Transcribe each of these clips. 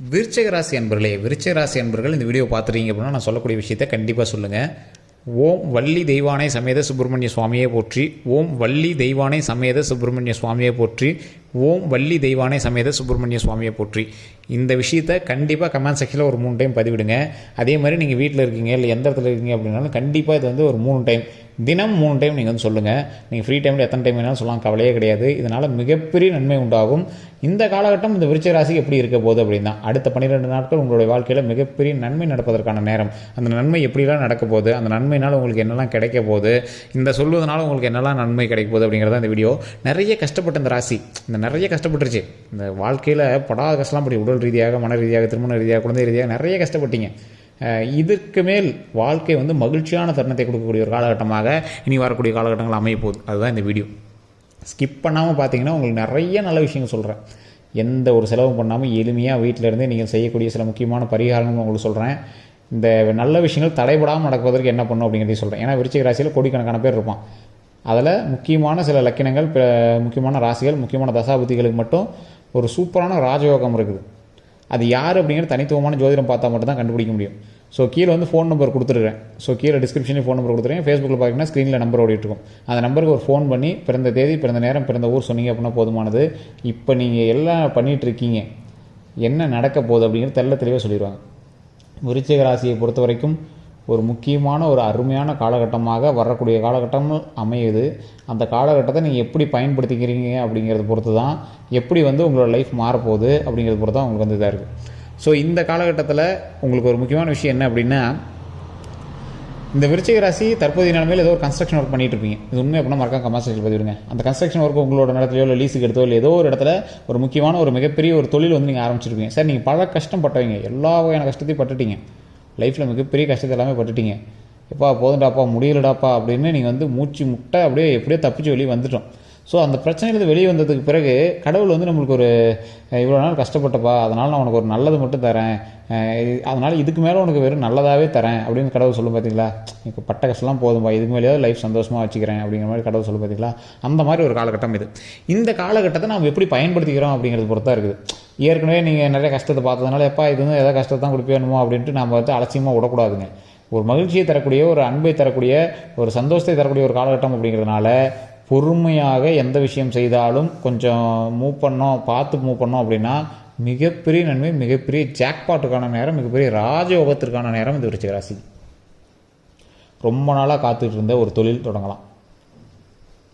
விருச்சிக ராசி அன்பர்களே விருச்சிக ராசி அன்பர்கள் இந்த வீடியோ பார்த்துட்டீங்க அப்படின்னா நான் சொல்லக்கூடிய விஷயத்தை கண்டிப்பாக சொல்லுங்கள் ஓம் வள்ளி தெய்வானை சமேத சுப்பிரமணிய சுவாமியை போற்றி ஓம் வள்ளி தெய்வானை சமேத சுப்பிரமணிய சுவாமியை போற்றி ஓம் வள்ளி தெய்வானை சமேத சுப்பிரமணிய சுவாமியை போற்றி. இந்த விஷயத்தை கண்டிப்பாக கமெண்ட் செக்ஷனில் ஒரு மூணு டைம் பதிவிடுங்க. அதே மாதிரி நீங்கள் வீட்டில் இருக்கீங்க இல்லை எந்த இடத்துல இருக்கீங்க அப்படின்னாலும் கண்டிப்பாக இது வந்து ஒரு மூணு டைம் தினம் மூணு டைம் நீங்கள் வந்து சொல்லுங்கள் நீங்கள் ஃப்ரீ டைமில் எத்தனை டைம் வேணாலும் சொல்லலாம் கவலையே கிடையாது. இதனால் மிகப்பெரிய நன்மை உண்டாகும். இந்த காலகட்டம் இந்த விருச்ச ராசி எப்படி இருக்க போகுது அப்படின்னா அடுத்த பன்னிரெண்டு நாட்கள் உங்களுடைய வாழ்க்கையில் மிகப்பெரிய நன்மை நடப்பதற்கான நேரம். அந்த நன்மை எப்படிலாம் நடக்க போகுது அந்த நன்மைனால் உங்களுக்கு என்னெல்லாம் கிடைக்க போகுது இந்த சொல்வதனால உங்களுக்கு என்னெல்லாம் நன்மை கிடைக்க போகுது அப்படிங்கிறத இந்த வீடியோ. நிறைய கஷ்டப்பட்ட இந்த ராசி இந்த நிறைய கஷ்டப்பட்டுருச்சு. இந்த வாழ்க்கையில் படாத கஷ்டம்லாம் படி உடல் ரீதியாக மன ரீதியாக திருமண ரீதியாக குழந்தை ரீதியாக நிறைய கஷ்டப்பட்டீங்க. இதற்கு மேல் வாழ்க்கை வந்து மகிழ்ச்சியான தருணத்தை கொடுக்கக்கூடிய ஒரு காலகட்டமாக இனி வரக்கூடிய காலகட்டங்கள் அமைய போகுது. அதுதான் இந்த வீடியோ. ஸ்கிப் பண்ணாமல் பார்த்தீங்கன்னா உங்களுக்கு நிறைய நல்ல விஷயங்கள் சொல்கிறேன் எந்த ஒரு செலவும் பண்ணாமல் எளிமையாக வீட்டிலேருந்தே நீங்கள் செய்யக்கூடிய சில முக்கியமான பரிகாரங்கள் உங்களுக்கு சொல்கிறேன் இந்த நல்ல விஷயங்கள் தடைபடாமல் நடப்பதற்கு என்ன பண்ணும் அப்படிங்கிறதையும் சொல்கிறேன் ஏன்னா விருச்சிக ராசியில் கோடிக்கணக்கான பேர் இருப்பான். அதில் முக்கியமான சில லக்கினங்கள் முக்கியமான ராசிகள் முக்கியமான தசாபதிகளுக்கு மட்டும் ஒரு சூப்பரான ராஜயோகம் இருக்குது. அது யார் அப்படிங்கிற தனித்துவமான ஜோதிடம் பார்த்தா மட்டும் தான் கண்டுபிடிக்க முடியும். ஸோ கீழே வந்து ஃபோன் நம்பர் கொடுத்துருக்கேன் ஸோ கீழே டிஸ்கிரிப்ஷனில் ஃபோன் நம்பர் கொடுத்துருக்கேன் ஃபேஸ்புக்கில் பார்த்தீங்கன்னா ஸ்க்ரீனில் நம்பர் ஓடிட்டுருக்கும் அந்த நம்பருக்கு ஒரு ஃபோன் பண்ணி பிறந்த தேதி பிறந்த நேரம் பிறந்த ஊர் சொன்னீங்க அப்படின்னா போதுமானது. இப்போ நீங்கள் எல்லாம் பண்ணிகிட்டு இருக்கீங்க. என்ன நடக்க போகுது அப்படிங்கிறது தெல்ல தெளிவாக சொல்லிடுவாங்க. விருச்சிக ராசியை பொறுத்த வரைக்கும் ஒரு முக்கியமான ஒரு அருமையான காலகட்டமாக வரக்கூடிய காலகட்டம் அமையுது. அந்த காலகட்டத்தை நீங்கள் எப்படி பயன்படுத்திக்கிறீங்க அப்படிங்கிறத பொறுத்து தான் எப்படி வந்து உங்களோட லைஃப் மாறப்போகுது அப்படிங்கிறத பொறுத்து தான் உங்களுக்கு வந்து இதாக இருக்குது ஸோ இந்த காலகட்டத்தில் உங்களுக்கு ஒரு முக்கியமான விஷயம் என்ன அப்படின்னா இந்த விருச்சிக ராசி தற்போதைய நிலைமையில் ஏதோ ஒரு கன்ஸ்ட்ரக்ஷன் ஒர்க் பண்ணிட்டு இருப்பீங்க இது உண்மை அப்படின்னா மறக்காம கமர்ஷியல் பதிவிடுங்க. அந்த கன்ஸ்ட்ரக்ஷன் ஒர்க் உங்களோட இடத்துலையோ இல்லை லீஸுக்கு எடுத்தோ இல்லை ஏதோ ஒரு இடத்துல ஒரு முக்கியமான ஒரு மிகப்பெரிய ஒரு தொழில் வந்து நீங்கள் ஆரம்பிச்சிருப்பீங்க. சார் நீங்கள் பல கஷ்டப்பட்டவங்க எல்லா வகையான கஷ்டத்தையும் பட்டுட்டீங்க. லைஃப்பில் மிகப்பெரிய கஷ்டத்தை எல்லாமே பட்டுட்டீங்க. எப்பா போதுண்டாப்பா முடியலடாப்பா அப்படின்னு நீங்கள் வந்து மூச்சு முட்டை அப்படியே எப்படியோ தப்பிச்சு வெளியே வந்துட்டோம். ஸோ அந்த பிரச்சனையிலேருந்து வெளியே வந்ததுக்கு பிறகு கடவுள் வந்து நம்மளுக்கு ஒரு இவ்வளோ நாள் கஷ்டப்பட்டப்பா அதனால் நான் உனக்கு ஒரு நல்லது மட்டும் தரேன். அதனால் இதுக்கு மேலே உனக்கு வெறும் நல்லதாகவே தரேன் அப்படின்னு கடவுள் சொல்லும் பார்த்தீங்களா இப்போ பட்ட கஷ்டம்லாம் போதும்பா இதுக்கு மேலேயாவது லைஃப் சந்தோஷமாக வச்சுக்கிறேன் அப்படிங்கிற மாதிரி கடவுள் சொல்லும் பார்த்தீங்களா அந்த மாதிரி ஒரு காலகட்டம் இது. இந்த காலகட்டத்தை நாம் எப்படி பயன்படுத்திக்கிறோம் அப்படிங்கிறது பொறுத்தா இருக்குது. ஏற்கனவே நீங்கள் நிறைய கஷ்டத்தை பார்த்ததுனால எப்பா இது வந்து எதாவது கஷ்டத்தை தான் கொடுப்பேணுமோ அப்படின்ட்டு நம்ம வந்து அலட்சியமாக விடக்கூடாதுங்க. ஒரு மகிழ்ச்சியை தரக்கூடிய ஒரு அன்பை தரக்கூடிய ஒரு சந்தோஷத்தை தரக்கூடிய ஒரு காலகட்டம் அப்படிங்கிறதுனால பொறுமையாக எந்த விஷயம் செய்தாலும் கொஞ்சம் மூவ் பண்ணோம் பார்த்து மூவ் பண்ணோம் அப்படின்னா மிகப்பெரிய நன்மை மிகப்பெரிய ஜாக்பாட்டுக்கான நேரம் மிகப்பெரிய ராஜயோகத்திற்கான நேரம் இது விருச்சிக ராசி. ரொம்ப நாளாக காத்துட்டு இருந்த ஒரு தொழில் தொடங்கலாம்.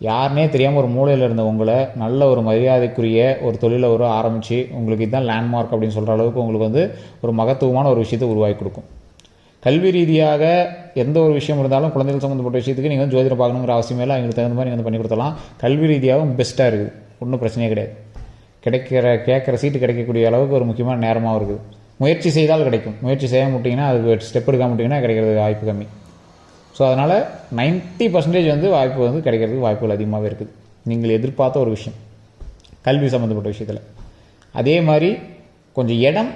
யாருனே தெரியாமல் ஒரு மூலையில் இருந்த உங்களை நல்ல ஒரு மரியாதைக்குரிய ஒரு தொழிலை ஒரு ஆரம்பித்து உங்களுக்கு இதுதான் லேண்ட்மார்க் அப்படின்னு சொல்கிற அளவுக்கு உங்களுக்கு வந்து ஒரு மகத்துவமான ஒரு விஷயத்தை உருவாக்கி கொடுக்கும். கல்வி ரீதியாக எந்த ஒரு விஷயம் இருந்தாலும் குழந்தைகள் சம்மந்தப்பட்ட விஷயத்துக்கு நீங்கள் வந்து ஜோதிடம் பார்க்கணுங்கிற அவசியம் இல்லை. அவங்களுக்கு தகுந்த மாதிரி நீங்கள் வந்து பண்ணி கொடுத்தலாம் கல்வி ரீதியாகவும் பெஸ்ட்டாக இருக்குது. ஒன்றும் பிரச்சனையே கிடையாது. கிடைக்கிற கேட்குற சீட்டு கிடைக்கக்கூடிய அளவுக்கு ஒரு முக்கியமான நேரமாகவும் இருக்குது. முயற்சி செய்தால் கிடைக்கும். முயற்சி செய்ய முட்டிங்கன்னா அதுக்கு ஸ்டெப் எடுக்க முட்டிங்கன்னா கிடைக்கிறது வாய்ப்பு கம்மி. ஸோ அதனால் நைன்ட்டி பர்சன்டேஜ் வந்து வாய்ப்பு வந்து கிடைக்கிறதுக்கு வாய்ப்புகள் அதிகமாகவே இருக்குது. நீங்கள் எதிர்பார்த்த ஒரு விஷயம். கல்வி சம்மந்தப்பட்ட விஷயத்தில். அதே மாதிரி கொஞ்சம் இடம்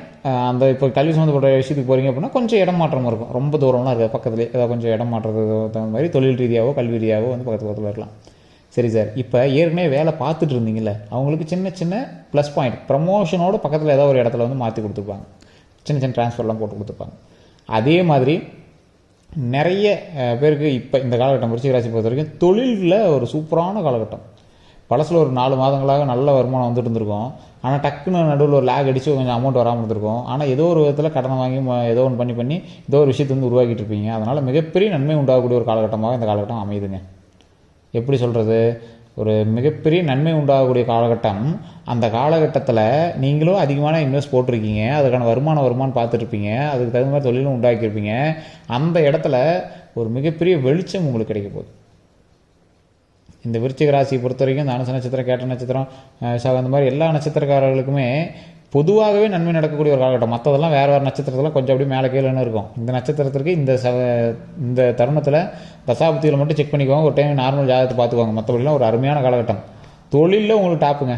அந்த இப்போ கல்வி சம்மந்தப்பட்ட விஷயத்துக்கு போகிறீங்க அப்படின்னா கொஞ்சம் இடம் மாற்றம் இருக்கும். ரொம்ப தூரம்லாம் இருக்காது. பக்கத்துலேயே ஏதாவது கொஞ்சம் இடம் மாற்றுறது தகுந்த மாதிரி தொழில் ரீதியாகவோ கல்வி ரீதியாகவோ வந்து பக்கத்து பக்கத்தில் இருக்கலாம். சரி சார். இப்போ ஏற்கனவே வேலை பார்த்துட்டு இருந்தீங்கல்ல அவங்களுக்கு சின்ன சின்ன ப்ளஸ் பாயிண்ட் ப்ரமோஷனோட பக்கத்தில் ஏதாவது ஒரு இடத்துல வந்து மாற்றி கொடுத்துருப்பாங்க சின்ன சின்ன ட்ரான்ஸ்ஃபர்லாம் போட்டு கொடுத்துருப்பாங்க அதே மாதிரி நிறைய பேருக்கு இப்போ இந்த காலகட்டம் விருச்சிக ராசி பொறுத்த வரைக்கும் தொழிலில் ஒரு சூப்பரான காலகட்டம். பழசில் ஒரு நாலு மாதங்களாக நல்ல வருமானம் வந்துட்டு இருந்திருக்கும். ஆனால் டக்குன்னு நடுவில் ஒரு லேக் அடித்து கொஞ்சம் அமௌண்ட் வராமல் இருந்திருக்கும். ஆனால் ஏதோ ஒரு விதத்தில் கடனை வாங்கி ஏதோ ஒன்று பண்ணி பண்ணி ஏதோ ஒரு விஷயத்தை வந்து உருவாக்கிட்டு இருப்பீங்க. அதனால் மிகப்பெரிய நன்மை உண்டாகக்கூடிய ஒரு காலகட்டமாக இந்த காலகட்டம் அமையுதுங்க. எப்படி சொல்கிறது ஒரு மிகப்பெரிய நன்மை உண்டாகக்கூடிய காலகட்டம். அந்த காலகட்டத்தில் நீங்களும் அதிகமான இன்வெஸ்ட் போட்டிருக்கீங்க. அதுக்கான வருமானம் வருமானம் பார்த்துட்ருப்பீங்க அதுக்கு தகுந்த மாதிரி தொழிலும் உண்டாக்கியிருப்பீங்க. அந்த இடத்துல ஒரு மிகப்பெரிய வெளிச்சம் உங்களுக்கு கிடைக்க போகுது. இந்த விருச்சிக ராசியை பொறுத்த வரைக்கும் இந்த அனுச நட்சத்திரம் கேட்ட நட்சத்திரம் ச- அந்த மாதிரி எல்லா நட்சத்திரக்காரர்களுக்குமே பொதுவாகவே நன்மை நடக்கக்கூடிய ஒரு காலகட்டம். மற்றதெல்லாம் வேறு வேறு நட்சத்திரத்தில் கொஞ்சம் அப்படியே மேலே கீழேன்னு இருக்கும். இந்த நட்சத்திரத்திற்கு இந்த ச இந்த தருணத்தில் தசாபுத்தியில் மட்டும் செக் பண்ணிக்குவாங்க. ஒரு டைம் நார்மல் ஜாதகத்தை பார்த்துக்குவாங்க. மற்றபடிலாம் ஒரு அருமையான காலகட்டம். தொழிலில் உங்களுக்கு டாப்புங்க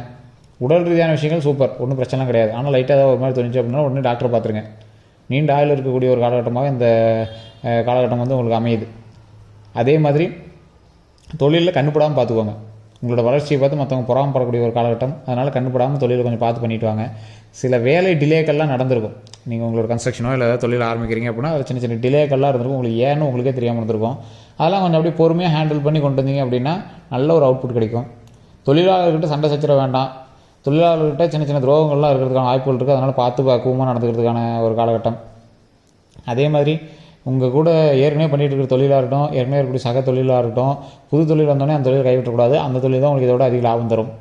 உடல் ரீதியான விஷயங்கள் சூப்பர் ஒன்றும் பிரச்சனை கிடையாது. ஆனால் லைட்டாக ஏதாவது ஒரு மாதிரி தோணுச்சு அப்படின்னா உடனே டாக்டரை பார்த்துருங்க. நீண்ட ஆயில் இருக்கக்கூடிய ஒரு காலகட்டமாக இந்த காலகட்டம் வந்து உங்களுக்கு அமையுது. அதே மாதிரி தொழிலில் கண்டுபடாமல் பார்த்துக்குவாங்க உங்களோட வளர்ச்சியை பார்த்து மற்றவங்க பொறாமப்படக்கூடிய ஒரு காலகட்டம். அதனால் கண்டுபடாமல் தொழிலை கொஞ்சம் பார்த்து பண்ணிட்டு வாங்க. சில வேலை டிலேக்கெல்லாம் நடந்திருக்கும். நீங்கள் உங்களோட கன்ஸ்ட்ரக்ஷனோ இல்லை ஏதாவது தொழில் ஆரம்பிக்கிறீங்க அப்படின்னா அது சின்ன சின்ன டிலேக்கெல்லாம் இருந்திருக்கும். உங்களுக்கு ஏன்னு உங்களுக்கே தெரியாமல் இருந்திருக்கும். அதெல்லாம் கொஞ்சம் அப்படியே பொறுமையாக ஹேண்டில் பண்ணி கொண்டு வந்தீங்க அப்படின்னா நல்ல ஒரு அவுட்புட் கிடைக்கும். தொழிலாளர்கிட்ட சண்டை சச்சிட வேண்டாம். தொழிலாளர்கிட்ட சின்ன சின்ன துரோகங்கள்லாம் இருக்கிறதுக்கான வாய்ப்புகள் இருக்குது அதனால் பார்த்து பக்குவமாக நடந்துக்கிறதுக்கான ஒரு காலகட்டம். அதே மாதிரி உங்கள் கூட ஏற்கனவே பண்ணிகிட்டு இருக்கிற தொழிலாக இருக்கட்டும் ஏற்கனவே இருக்கக்கூடிய சக தொழிலாக இருக்கட்டும் புது தொழில் வந்தோடனே அந்த தொழில் கைவிட்டக்கூடாது அந்த தொழில் தான் உங்களுக்கு இதோட அதிக லாபம் தரும்.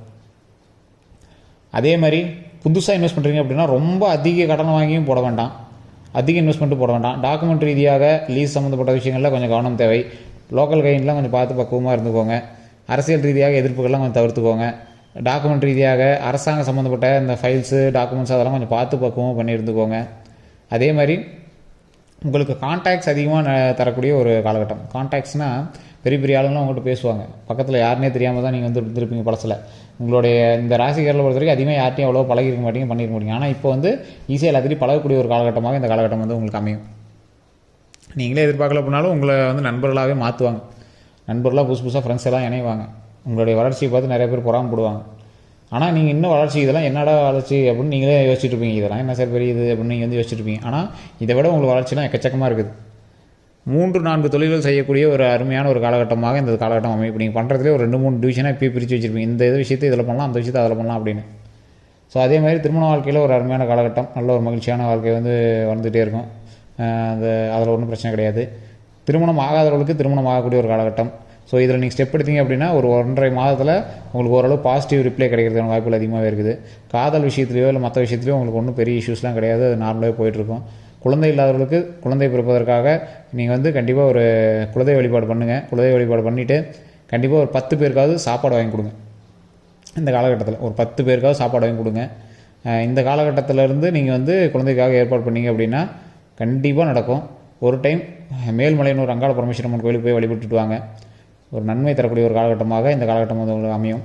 அதே மாதிரி புதுசாக இன்வெஸ்ட் பண்ணுறீங்க அப்படின்னா ரொம்ப அதிக கடன் வாங்கியும் போட வேண்டாம். அதிக இன்வெஸ்ட்மெண்ட்டும் போட வேண்டாம். டாக்குமெண்ட் ரீதியாக லீஸ் சம்மந்தப்பட்ட விஷயங்களில் கொஞ்சம் கவனம் தேவை. லோக்கல் கைன்லாம் கொஞ்சம் பார்த்து பக்குவமாக இருந்துக்கோங்க. அரசியல் ரீதியாக எதிர்ப்புகள்லாம் கொஞ்சம் தவிர்த்துக்கோங்க. டாக்குமெண்ட் ரீதியாக அரசாங்கம் சம்மந்தப்பட்ட இந்த ஃபைல்ஸு டாக்குமெண்ட்ஸ் அதெல்லாம் கொஞ்சம் பார்த்து பக்குவமாக பண்ணி இருந்துக்கோங்க அதே மாதிரி உங்களுக்கு கான்டாக்ட்ஸ் அதிகமாக தரக்கூடிய ஒரு காலகட்டம். கான்டாக்ட்ஸ்னால் பெரிய பெரிய ஆளுங்களாம் உங்கள்கிட்ட பேசுவாங்க. பக்கத்தில் யாருனே தெரியாமல் தான் நீங்கள் வந்து இருந்திருப்பீங்க பழசில். உங்களுடைய இந்த ராசிக்காரில் பொறுத்த வரைக்கும் அதிகமாக யார்ட்டையும் அவ்வளோ பழகிருக்க மாட்டீங்க பண்ணியிருக்க மாட்டீங்க. ஆனால் இப்போ வந்து ஈஸியாக எல்லாத்திலையும் பழகக்கூடிய ஒரு காலகட்டமாக இந்த காலகட்டம் வந்து உங்களுக்கு அமையும். நீங்களே எதிர்பார்க்கல போனாலும் உங்களை வந்து நண்பர்களாகவே மாற்றுவாங்க நண்பர்களாக புதுசு புதுசாக ஃப்ரெண்ட்ஸ் எல்லாம் இணைவாங்க. உங்களுடைய வளர்ச்சியை பார்த்து நிறைய பேர் பொறாமப்படுவாங்க. ஆனால் நீங்கள் இன்னும் வளர்ச்சி இதெல்லாம் என்னடா வளர்ச்சி அப்படின்னு நீங்களே யோசிச்சுட்டு இருப்பீங்க. இதெல்லாம் என்ன சார் பெரிய இது அப்படின்னு நீங்கள் வந்து யோசிச்சுட்டு இருப்பீங்க. ஆனால் இதை விட உங்களுக்கு வளர்ச்சிலாம் எக்கச்சக்கமாக இருக்குது. மூன்று நான்கு தொழில்கள் செய்யக்கூடிய ஒரு அருமையான ஒரு காலகட்டமாக இந்த காலகட்டம் அமைப்பு நீங்கள் பண்ணுறதுலேயே ஒரு ரெண்டு மூணு டிவிஷனாக இப்போ பிரித்து வச்சுருப்பீங்க. இந்த இது விஷயத்தை இதில் பண்ணலாம் அந்த விஷயத்தை அதில் பண்ணலாம் அப்படின்னு. ஸோ அதே மாதிரி திருமண வாழ்க்கையில் ஒரு அருமையான காலகட்டம். நல்ல ஒரு மகிழ்ச்சியான வாழ்க்கை வந்து வந்துகிட்டே இருக்கும். அந்த அதில் ஒன்றும் பிரச்சனை கிடையாது. திருமணம் ஆகாதவர்களுக்கு திருமணம் ஆகக்கூடிய ஒரு காலகட்டம். ஸோ இதில் நீங்கள் ஸ்டெப் எடுத்தீங்க அப்படின்னா ஒரு ஒன்றரை மாதத்தில் உங்களுக்கு ஓரளவு பாசிட்டிவ் ரிப்ளை கிடைக்கிறதுக்கான வாய்ப்புகள் அதிகமாகவே இருக்குது. காதல் விஷயத்துலையோ இல்லை மற்ற விஷயத்துலையோ உங்களுக்கு ஒன்றும் பெரிய இஷ்யூஸ்லாம் கிடையாது. அது நார்மலாகவே போயிட்டுருக்கும் குழந்தை இல்லாதவர்களுக்கு குழந்தை பிறப்பதற்காக நீங்கள் வந்து கண்டிப்பாக ஒரு குலதெய்வ வழிபாடு பண்ணுங்கள் குலதெய்வ வழிபாடு பண்ணிவிட்டு கண்டிப்பாக ஒரு பத்து பேருக்காவது சாப்பாடு வாங்கி கொடுங்க. இந்த காலகட்டத்தில் ஒரு பத்து பேருக்காவது சாப்பாடு வாங்கி கொடுங்க. இந்த காலகட்டத்திலேருந்து நீங்கள் வந்து குழந்தைக்காக ஏற்பாடு பண்ணீங்க அப்படின்னா கண்டிப்பாக நடக்கும். ஒரு டைம் மேல்மலையனூர் அங்காள பரமேஸ்வரம்மன் கோயிலுக்கு போய் வழிபட்டுட்டு வாங்க. ஒரு நன்மை தரக்கூடிய ஒரு காலகட்டமாக இந்த காலகட்டம் வந்து உங்களுக்கு அமையும்.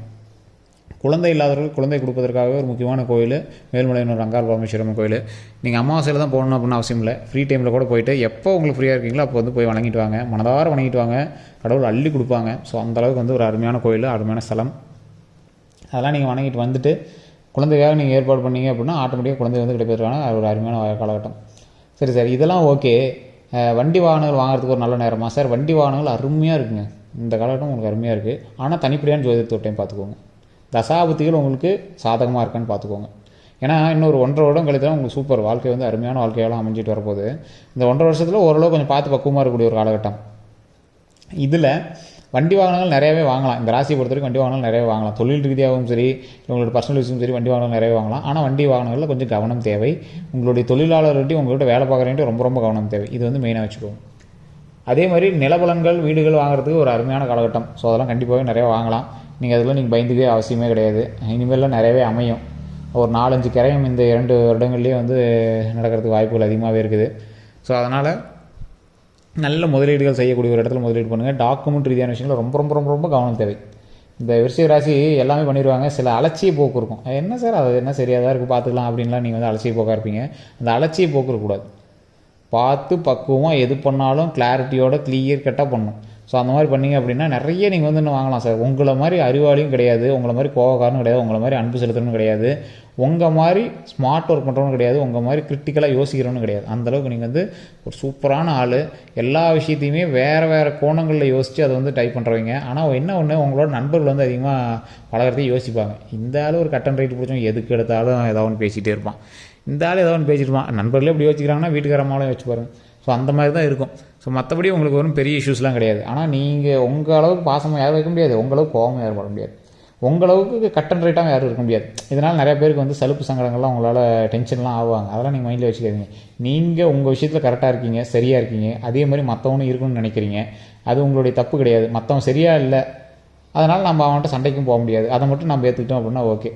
குழந்தை இல்லாதவர்கள் குழந்தை கொடுப்பதற்காகவே ஒரு முக்கியமான கோயில் மேல்மலையனூர் ரங்கார் பரமேஸ்வரம்மன் கோயில். நீங்கள் அமாவாசையில் தான் போகணும் அப்படின்னு அவசியம் இல்லை. ஃப்ரீ டைமில் கூட போயிட்டு எப்போ உங்களுக்கு ஃப்ரீயாக இருக்கீங்களோ அப்போ வந்து போய் வணங்கிட்டு வாங்க. மனதார வணங்கிட்டு வாங்க. கடவுள் அள்ளி கொடுப்பாங்க. ஸோ அந்தளவுக்கு வந்து ஒரு அருமையான கோயில் அருமையான ஸ்தலம். அதெல்லாம் நீங்கள் வணங்கிட்டு வந்துட்டு குழந்தைக்காக நீங்கள் ஏற்பாடு பண்ணீங்க அப்படின்னா ஆட்டோமேட்டிக்காக குழந்தை வந்து கிடைப்பதற்கான ஒரு அருமையான காலகட்டம். சரி சார். இதெல்லாம் ஓகே வண்டி வாகனங்கள் வாங்குறதுக்கு ஒரு நல்ல நேரமா? சார் வண்டி வாகனங்கள் அருமையாக இருக்குங்க. இந்த காலகட்டம் உங்களுக்கு அருமையாக இருக்குது ஆனால் தனிப்படியான ஜோதிடத்தோட்டையும் பார்த்துக்கோங்க. தசாபுத்திகள் உங்களுக்கு சாதகமாக இருக்கான்னு பார்த்துக்கோங்க. ஏன்னா இன்னொரு ஒன்றரை வருடம் கழித்து தான் உங்களுக்கு சூப்பர் வாழ்க்கை வந்து அருமையான வாழ்க்கையெல்லாம் அமைஞ்சிட்டு வரப்போகுது. இந்த ஒன்றரை வருஷத்தில் ஓரளவு கொஞ்சம் பார்த்து பக்குவமாக இருக்கக்கூடிய ஒரு காலகட்டம். இதில் வண்டி வாகனங்கள் நிறையவே வாங்கலாம். இந்த ராசியை பொறுத்த வரைக்கும் வண்டி வாகனங்கள் நிறையவே வாங்கலாம். தொழில் ரீதியாகவும் சரி உங்களோட பர்சனல் யூஸும் சரி வண்டி வாகனங்கள் நிறைய வாங்கலாம். ஆனால் வண்டி வாகனங்களில் கொஞ்சம் கவனம் தேவை. உங்களுடைய தொழிலாளர்கிட்டையும் உங்கள்கிட்ட வேலை பார்க்குறவங்கள்ட்ட ரொம்ப ரொம்ப கவனம் தேவை. இது வந்து மெயினாக வச்சுக்கோங்க. அதே மாதிரி நிலபலங்கள் வீடுகள் வாங்குறதுக்கு ஒரு அருமையான காலகட்டம். ஸோ அதெல்லாம் கண்டிப்பாகவே நிறைய வாங்கலாம். நீங்கள் அதில் நீங்கள் பயந்துக்கவே அவசியமே கிடையாது. இனிமேலாம் நிறையவே அமையும். ஒரு நாலஞ்சு கிரையும் இந்த இரண்டு வருடங்கள்லேயே வந்து நடக்கிறதுக்கு வாய்ப்புகள் அதிகமாகவே இருக்குது. ஸோ அதனால் நல்ல முதலீடுகள் செய்யக்கூடிய ஒரு இடத்துல முதலீடு பண்ணுங்கள் டாக்குமெண்ட் ரீதியான விஷயங்கள் ரொம்ப ரொம்ப ரொம்ப ரொம்ப கவனம் தேவை. இந்த விருச்சிக ராசி எல்லாமே பண்ணிடுவாங்க சில அலட்சிய போக்கு இருக்கும். என்ன சார் அது? என்ன சரியாக தான் இருக்குது பார்த்துக்கலாம். அப்படின்லாம் நீங்கள் வந்து அலட்சிய போக்காக இருப்பீங்க. அந்த அலட்சிய போக்கு இருக்கக்கூடாது பார்த்து பக்குவமாக எது பண்ணாலும் கிளாரிட்டியோட கிளியர் கட்டாக பண்ணும் ஸோ அந்த மாதிரி பண்ணீங்க அப்படின்னா நிறைய நீங்கள் வந்து இன்னும் வாங்கலாம் சார் உங்களை மாதிரி அறிவாளியும் கிடையாது உங்களை மாதிரி கோவக்காரனும் கிடையாது உங்களை மாதிரி அன்பு செலுத்தணும் கிடையாது உங்கள் மாதிரி ஸ்மார்ட் ஒர்க் பண்ணுறவனும் கிடையாது உங்கள் மாதிரி கிரிட்டிக்கலாக யோசிக்கிறவனும் கிடையாது. அந்தளவுக்கு நீங்கள் வந்து ஒரு சூப்பரான ஆள். எல்லா விஷயத்தையுமே வேறு வேறு கோணங்களில் யோசித்து அதை வந்து டைப் பண்ணுறவங்க ஆனால் என்ன ஒன்று உங்களோட நண்பர்கள் வந்து அதிகமாக பழகிறதையும் யோசிப்பாங்க. இந்த ஆள் ஒரு கட்டன் ரைட்டு பிடிச்சவங்க எதுக்கு எடுத்தாலும் ஏதாவது ஒன்று பேசிகிட்டே இருப்பான். இந்த ஆள் ஏதோ ஒன்று பேசிட்டுருப்பான் நண்பர்களே இப்படி யோசிக்கிறாங்கன்னா வீட்டுக்காரமாலும் யோசிச்சு பாருங்க. ஸோ அந்த மாதிரி தான் இருக்கும். ஸோ மற்றபடி உங்களுக்கு வரும் பெரிய இஷ்யூஸ்லாம் கிடையாது. ஆனால் நீங்கள் உங்கள் அளவுக்கு பாசமாக யாரும் வைக்க முடியாது. உங்கள் அளவுக்கு கோபம் யாரும் பட முடியாது. உங்கள் அளவுக்கு கட் அண்ட் ரைட்டாக யாரும் இருக்க முடியாது. இதனால் நிறைய பேருக்கு வந்து சலுப்பு சங்கடங்கள்லாம் உங்களால் டென்ஷன்லாம் ஆவாங்க. அதெல்லாம் நீங்கள் மைண்டில் வச்சுக்காதீங்க. நீங்கள் உங்கள் விஷயத்தில் கரெக்டாக இருக்கீங்க சரியாக இருக்கீங்க. அதே மாதிரி மற்றவனும் இருக்கணும்னு நினைக்கிறீங்க. அது உங்களுடைய தப்பு கிடையாது. மற்றவன் சரியாக இல்லை அதனால் நம்ம அவன்கிட்ட சண்டைக்கும் போக முடியாது. அதை மட்டும் நம்ம ஏற்றுக்கிட்டோம் அப்படின்னா ஓகே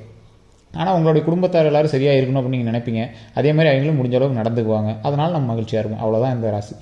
ஆனால் உங்களுடைய குடும்பத்தார் எல்லோரும் சரியாக இருக்கணும் அப்படின்னு நீங்கள் நினைப்பீங்க. அதே மாதிரி அவங்களும் முடிஞ்ச அளவுக்கு நடந்துக்குவாங்க. அதனால் நம்ம மகிழ்ச்சியாக இருக்கும் அவ்வளோதான் இந்த ராசி.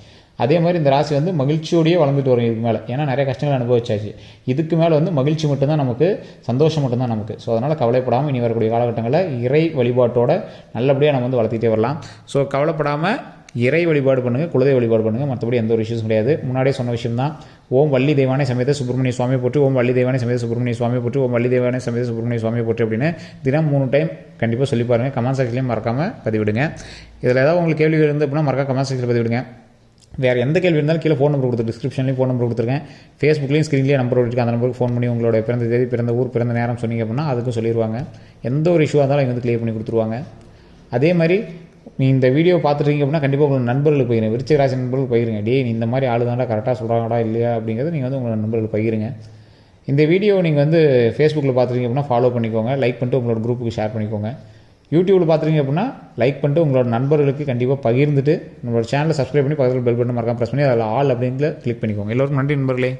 அதே மாதிரி இந்த ராசி வந்து மகிழ்ச்சியோடையே வளர்ந்துட்டு வரும். இதுக்கு மேலே. ஏன்னா நிறைய கஷ்டங்கள் அனுபவிச்சாச்சு. இதுக்கு மேலே வந்து மகிழ்ச்சி மட்டும்தான் நமக்கு சந்தோஷம் மட்டும்தான் நமக்கு. ஸோ அதனால் கவலைப்படாமல் இனி வரக்கூடிய காலகட்டங்களில் இறை வழிபாட்டோட நல்லபடியாக நம்ம வந்து வளர்த்திட்டே வரலாம். ஸோ கவலைப்படாமல் இறை வழிபாடு பண்ணுங்கள் குலதெய்வ வழிபாடு பண்ணுங்கள் மற்றபடி எந்த ஒரு இஷ்யூஸும் கிடையாது. முன்னாடியே சொன்ன விஷயம் தான் ஓம் வள்ளி தெய்வானை சமேத சுப்பிரமணிய சுவாமி போட்டு ஓம் வள்ளி தெய்வானை சமேத சுப்பிரமணிய சுவாமி போட்டு ஓம் வள்ளி தெய்வானை சமேத சுப்பிரமணிய சுவாமி போட்டு அப்படின்னு தினம் மூணு டைம் கண்டிப்பாக சொல்லி பாருங்கள் கமெண்ட் செக்ஷன்லையும் மறக்காமல் பதிவிடுங்க. இதில் ஏதாவது உங்களுக்கு கேள்வி இருந்து அப்படின்னா மறக்காம கமெண்ட் செக்ஷனில் பதிவிடுங்க. வேறு எந்த கேள்வி இருந்தாலும் கீழே ஃபோன் நம்பர் கொடுத்து டிஸ்கிரிப்ஷன்லையும் ஃபோன் நம்பர் கொடுத்துருக்கேன். ஃபேஸ்புக்லேயும் ஸ்க்ரீன்லேயே நம்பர் இருக்குது அந்த நம்பருக்கு ஃபோன் பண்ணி உங்களோட பிறந்த தேதி பிறந்த ஊர் பிறந்த நேரம் சொன்னீங்க அப்படின்னா அதுக்கும் சொல்லிடுவாங்க எந்த ஒரு இஷ்யூவாக இருந்தாலும் இங்கே வந்து கிளியர் பண்ணி கொடுத்துருவாங்க. அதே மாதிரி நீ இந்த வீடியோ பார்த்துருக்கீங்க அப்படின்னா கண்டிப்பாக உங்கள் நண்பர்களுக்கு பகிருங்க விருச்சிகராசி நண்பர்களுக்கு பகிருங்க. டே நீ இந்த மாதிரி ஆளு தாண்டா கரெக்டாக சொல்கிறாங்கடா இல்லையா அப்படிங்கிறது நீங்கள் வந்து உங்களோட நண்பர்களுக்கு பகிருங்க. இந்த வீடியோ நீங்கள் வந்து ஃபேஸ்புக்கில் பார்த்துருக்கீங்க அப்படின்னா ஃபாலோ பண்ணிக்கோங்க. லைக் பண்ணிட்டு உங்களோட குரூப்புக்கு ஷேர் பண்ணிக்கோங்க. யூடியூப்பில் பார்த்துருக்கீங்க அப்படின்னா லைக் பண்ணிட்டு உங்களோட நண்பர்களுக்கு கண்டிப்பாக பகிர்ந்துட்டு நம்மளோட சேனலை சப்ஸ்கிரைப் பண்ணி பக்கத்தில் பெல் பட்டன் மறக்காம ப்ரெஸ் பண்ணி அதில் ஆல் அப்படிங்கிற கிளிக் பண்ணிக்கோங்க. எல்லோருக்கும் நன்றி நண்பர்களே.